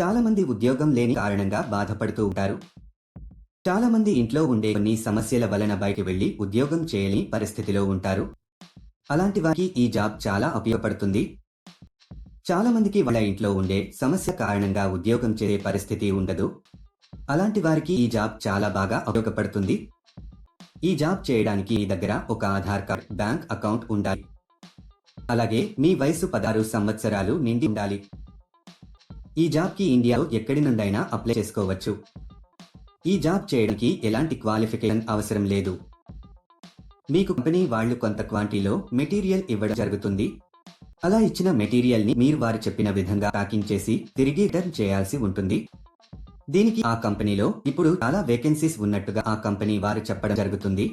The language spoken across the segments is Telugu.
చాలా మంది ఉద్యోగం లేని కారణంగా బాధపడుతూ ఉంటారు. చాలా మంది ఇంట్లో ఉండే కొన్ని సమస్యల వలన బయట వెళ్ళి ఉద్యోగం చేయని పరిస్థితిలో ఉంటారు. అలాంటి వారికి ఈ జాబ్ చాలా ఉపయోగపడుతుంది. చాలా మందికి వాళ్ళ ఇంట్లో ఉండే సమస్య కారణంగా ఉద్యోగం చేసే పరిస్థితి ఉండదు. అలాంటి వారికి ఈ జాబ్ చాలా బాగా ఉపయోగపడుతుంది. ఈ జాబ్ చేయడానికి మీ దగ్గర ఒక ఆధార్ కార్డ్ బ్యాంక్ అకౌంట్ ఉండాలి. అలాగే మీ వయసు పదహారు సంవత్సరాలు నిండి ఉండాలి. ఈ జాబ్కి ఇండియాలో ఎక్కడి నుండైనా అప్లై చేసుకోవచ్చు. ఈ జాబ్ చేయడానికి ఎలాంటి క్వాలిఫికేషన్ అవసరం లేదు. మీకు కంపెనీ వాళ్ళు కొంత క్వాంటిటీలో మెటీరియల్ ఇవ్వడం జరుగుతుంది. అలా ఇచ్చిన మెటీరియల్ని మీరు వారు చెప్పిన విధంగా ప్యాకింగ్ చేసి తిరిగి రిటర్న్ చేయాల్సి ఉంటుంది. దీనికి ఆ కంపెనీలో ఇప్పుడు చాలా వేకెన్సీస్ ఉన్నట్టుగా ఆ కంపెనీ వారు చెప్పడం జరుగుతుంది.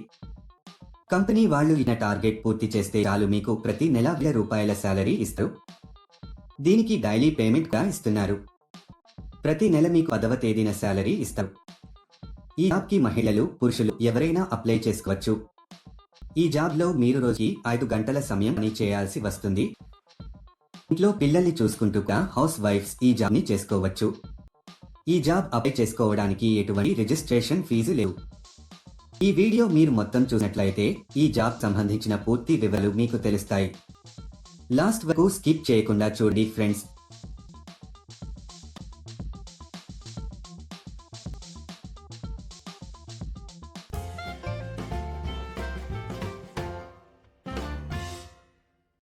కంపెనీ వాళ్ళు ఇచ్చిన టార్గెట్ పూర్తి చేస్తే చాలు మీకు ప్రతి నెల వేల రూపాయల శాలరీ ఇస్తారు. దీనికి డైలీ పేమెంట్గా ఇస్తున్నారు. ప్రతి నెల మీకు పదవ తేదీన శాలరీ ఇస్తారు ఈ జాబ్కి మహిళలు పురుషులు ఎవరైనా అప్లై చేసుకోవచ్చు. ఈ జాబ్లో మీరు రోజుకి ఐదు గంటల సమయం పని చేయాల్సి వస్తుంది. ఇంట్లో పిల్లల్ని చూసుకుంటూగా హౌస్ వైఫ్స్ ఈ జాబ్ని చేసుకోవచ్చు. ఈ జాబ్ అప్లై చేసుకోవడానికి ఎటువంటి రిజిస్ట్రేషన్ ఫీజు లేవు. ఈ వీడియో మీరు మొత్తం చూసినట్లయితే ఈ జాబ్ సంబంధించిన పూర్తి వివరాలు మీకు తెలుస్తాయి. లాస్ట్ వరకు స్కిప్ చేయకుండా చూడండి ఫ్రెండ్స్.